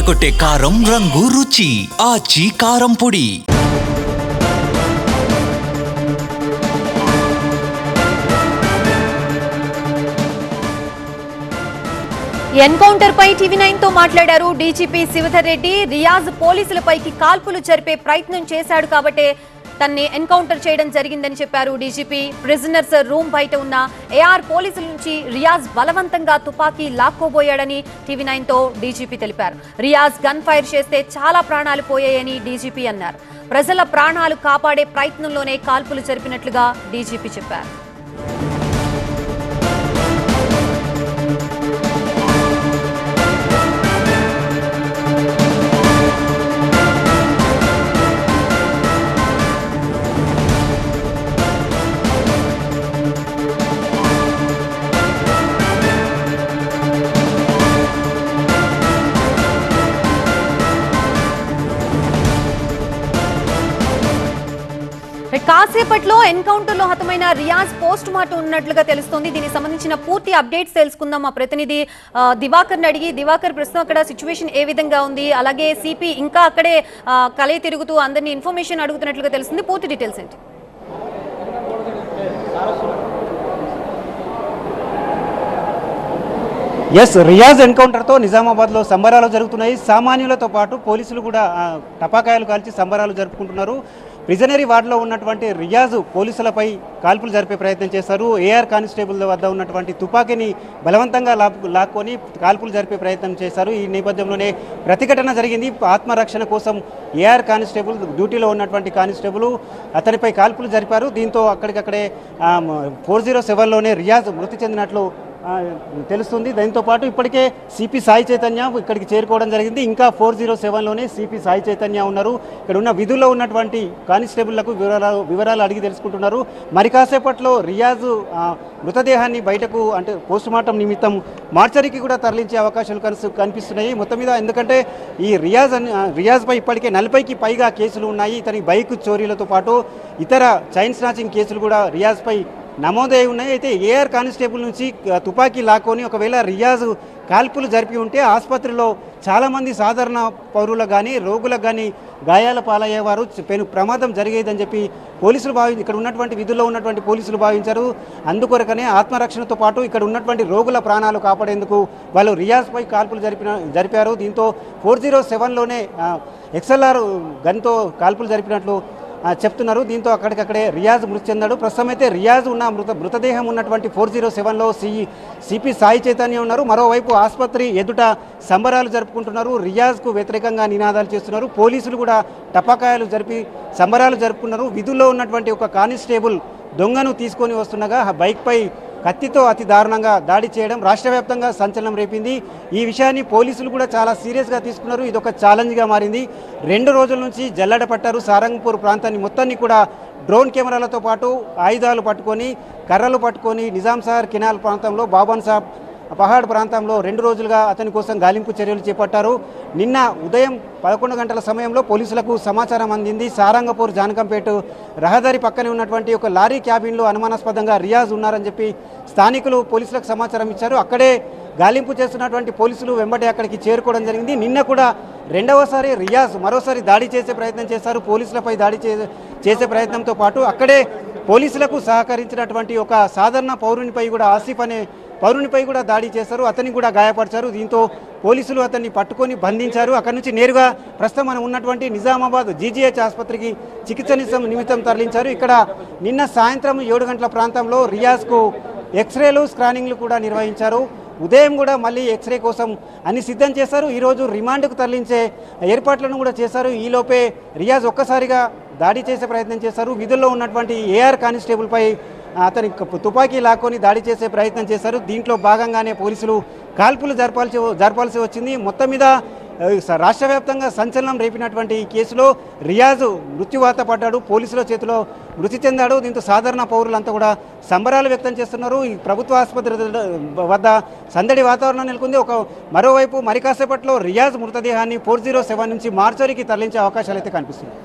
అదరగొట్టే కారం రంగు రుచి. ఆచి కారం పొడి. ఎన్కౌంటర్ పై టీవీ నైన్తో మాట్లాడారు డీజీపీ శివధర్ రెడ్డి. రియాజ్ పోలీసులపైకి కాల్పులు జరిపే ప్రయత్నం చేశాడు కాబట్టే తన్ని ఎన్కౌంటర్ చేయడం జరిగిందని చెప్పారు డీజీపీ. ప్రిజనర్స్ రూమ్ బయట ఉన్న ఏఆర్ పోలీసుల నుంచి రియాజ్ బలవంతంగా తుపాకీ లాక్కోబోయాడని టీవీ నైన్తో డీజీపీ తెలిపారు. రియాజ్ గన్ ఫైర్ చేస్తే చాలా ప్రాణాలు పోయాయని డీజీపీ అన్నారు. ప్రజల ప్రాణాలు కాపాడే ప్రయత్నంలోనే కాల్పులు జరిపినట్లుగా డీజీపీ చెప్పారు. కాసేపట్లో ఎన్కౌంటర్లో హతమైన రియాజ్ పోస్ట్ మార్టం ఉన్నట్లుగా తెలుస్తోంది. దీనికి సంబంధించిన పూర్తి అప్డేట్స్ తెలుసుకుందాం. మా ప్రతినిధి దివాకర్ని అడిగి దివాకర్ ప్రస్తుతం అక్కడ సిచ్యువేషన్ ఏ విధంగా ఉంది? అలాగే సిపి ఇంకా అక్కడే కలయ తిరుగుతూ అందరినీ ఇన్ఫర్మేషన్ అడుగుతున్నట్లుగా తెలుస్తుంది. పూర్తి డీటెయిల్స్ ఏంటి? ఎస్ రియాజ్ ఎన్కౌంటర్తో నిజామాబాద్లో సంబరాలు జరుగుతున్నాయి. సామాన్యులతో పాటు పోలీసులు కూడా టపాకాయలు కాల్చి సంబరాలు జరుపుకుంటున్నారు. ప్రిజనరీ వార్డులో ఉన్నటువంటి రియాజ్ పోలీసులపై కాల్పులు జరిపే ప్రయత్నం చేశారు. ఏఆర్ కానిస్టేబుల్ వద్ద ఉన్నటువంటి తుపాకీని బలవంతంగా లాక్కొని కాల్పులు జరిపే ప్రయత్నం చేశారు. ఈ నేపథ్యంలోనే ప్రతిఘటన జరిగింది. ఆత్మరక్షణ కోసం ఏఆర్ కానిస్టేబుల్ డ్యూటీలో ఉన్నటువంటి కానిస్టేబుల్ అతనిపై కాల్పులు జరిపారు. దీంతో అక్కడికక్కడే ఫోర్ జీరో సెవెన్లోనే రియాజ్ మృతి చెందినట్లు తెలుస్తుంది. దీంతో పాటు ఇప్పటికే సిపి సాయి చైతన్య ఇక్కడికి చేరుకోవడం జరిగింది. ఇంకా ఫోర్ జీరో సెవెన్లోనే సిపి సాయి చైతన్య ఉన్నారు. ఇక్కడ ఉన్న విధుల్లో ఉన్నటువంటి కానిస్టేబుళ్ళకు వివరాలు వివరాలు అడిగి తెలుసుకుంటున్నారు. మరి కాసేపట్లో రియాజు మృతదేహాన్ని బయటకు అంటే పోస్టుమార్టం నిమిత్తం మార్చరీకి కూడా తరలించే అవకాశాలు కనిసి కనిపిస్తున్నాయి. మొత్తం మీద ఎందుకంటే ఈ రియాజ్ అని రియాజ్పై ఇప్పటికే నలభైకి పైగా కేసులు ఉన్నాయి. ఇతని బైక్ చోరీలతో పాటు ఇతర చైన్ స్నాచింగ్ కేసులు కూడా రియాజ్పై నమోదై ఉన్నాయి అయితే ఏఆర్ కానిస్టేబుల్ నుంచి తుపాకీ లాక్కొని ఒకవేళ రియాజ్ కాల్పులు జరిపి ఉంటే ఆసుపత్రిలో చాలామంది సాధారణ పౌరులకు కానీ రోగులకు కానీ గాయాల పాలయ్యేవారు పెను ప్రమాదం జరిగేదని చెప్పి పోలీసులు భావి ఇక్కడ ఉన్నటువంటి విధుల్లో ఉన్నటువంటి పోలీసులు భావించారు. అందుకొరకనే ఆత్మరక్షణతో పాటు ఇక్కడ ఉన్నటువంటి రోగుల ప్రాణాలు కాపాడేందుకు వాళ్ళు రియాజ్పై కాల్పులు జరిపిన జరిపారు. దీంతో ఫోర్ జీరో సెవెన్లోనే ఎక్స్ఎల్ఆర్ గన్తో కాల్పులు జరిపినట్లు చెప్తున్నారు. దీంతో అక్కడికక్కడే రియాజ్ మృతి చెందాడు. ప్రస్తుతం అయితే రియాజ్ ఉన్న మృత మృతదేహం ఉన్నటువంటి ఫోర్ జీరో సెవెన్లో సి సిపి సాయి చైతన్య ఉన్నారు. మరోవైపు ఆసుపత్రి ఎదుట సంబరాలు జరుపుకుంటున్నారు. రియాజ్కు వ్యతిరేకంగా నినాదాలు చేస్తున్నారు. పోలీసులు కూడా టపాకాయలు జరిపి సంబరాలు జరుపుకున్నారు విధుల్లో ఉన్నటువంటి ఒక కానిస్టేబుల్ దొంగను తీసుకొని వస్తుండగా బైక్పై కత్తితో అతి దారుణంగా దాడి చేయడం రాష్ట్ర వ్యాప్తంగా సంచలనం రేపింది. ఈ విషయాన్ని పోలీసులు కూడా చాలా సీరియస్గా తీసుకున్నారు. ఇది ఒక ఛాలెంజ్గా మారింది. రెండు రోజుల నుంచి జల్లడ పట్టారు. సారంగపూర్ ప్రాంతాన్ని మొత్తాన్ని కూడా డ్రోన్ కెమెరాలతో పాటు ఆయుధాలు పట్టుకొని కర్రలు పట్టుకొని నిజాం సార్ కెనాల్ ప్రాంతంలో బాబాన్ సాబ్ పహాడ్ ప్రాంతంలో రెండు రోజులుగా అతని కోసం గాలింపు చర్యలు చేపట్టారు. నిన్న ఉదయం పదకొండు గంటల సమయంలో పోలీసులకు సమాచారం అందింది. సారంగపూర్ జానకంపేట రహదారి పక్కనే ఉన్నటువంటి ఒక లారీ క్యాబిన్లో అనుమానాస్పదంగా రియాజ్ ఉన్నారని చెప్పి స్థానికులు పోలీసులకు సమాచారం ఇచ్చారు. అక్కడే గాలింపు చేస్తున్నటువంటి పోలీసులు వెంబడే అక్కడికి చేరుకోవడం జరిగింది. నిన్న కూడా రెండవసారి రియాజ్ మరోసారి దాడి చేసే ప్రయత్నం చేశారు. పోలీసులపై దాడి చే చేసే ప్రయత్నంతో పాటు అక్కడే పోలీసులకు సహకరించినటువంటి ఒక సాధారణ పౌరునిపై కూడా ఆసిఫ్ అనే పౌరునిపై కూడా దాడి చేశారు. అతని కూడా గాయపరిచారు. దీంతో పోలీసులు అతన్ని పట్టుకొని బంధించారు. అక్కడి నుంచి నేరుగా ప్రస్తుతం మనం ఉన్నటువంటి నిజామాబాద్ జీజీహెచ్ ఆసుపత్రికి చికిత్స నిమిత్తం నిమిత్తం తరలించారు. ఇక్కడ నిన్న సాయంత్రం ఏడు గంటల ప్రాంతంలో రియాజ్కు ఎక్స్రేలు స్క్రానింగ్లు కూడా నిర్వహించారు. ఉదయం కూడా మళ్ళీ ఎక్స్రే కోసం అన్ని సిద్ధం చేశారు. ఈరోజు రిమాండ్కు తరలించే ఏర్పాట్లను కూడా చేశారు. ఈలోపే రియాజ్ ఒక్కసారిగా దాడి చేసే ప్రయత్నం చేశారు. విధుల్లో ఉన్నటువంటి ఏఆర్ కానిస్టేబుల్పై అతని తుపాకీ లాక్కొని దాడి చేసే ప్రయత్నం చేశారు. దీంట్లో భాగంగానే పోలీసులు కాల్పులు జరపాల్సి జరపాల్సి వచ్చింది. మొత్తం మీద రాష్ట్ర వ్యాప్తంగా సంచలనం రేపినటువంటి ఈ కేసులో రియాజ్ మృత్యువాత పడ్డాడు. పోలీసుల చేతిలో మృతి చెందాడు. దీంతో సాధారణ పౌరులంతా కూడా సంబరాలు వ్యక్తం చేస్తున్నారు. ఈ ప్రభుత్వ ఆసుపత్రి వద్ద సందడి వాతావరణం నెలకొంది. ఒక మరోవైపు మరికాసేపట్లో రియాజ్ మృతదేహాన్ని ఫోర్ జీరో సెవెన్ నుంచి మార్చరికి తరలించే అవకాశాలు అయితే కనిపిస్తున్నాయి.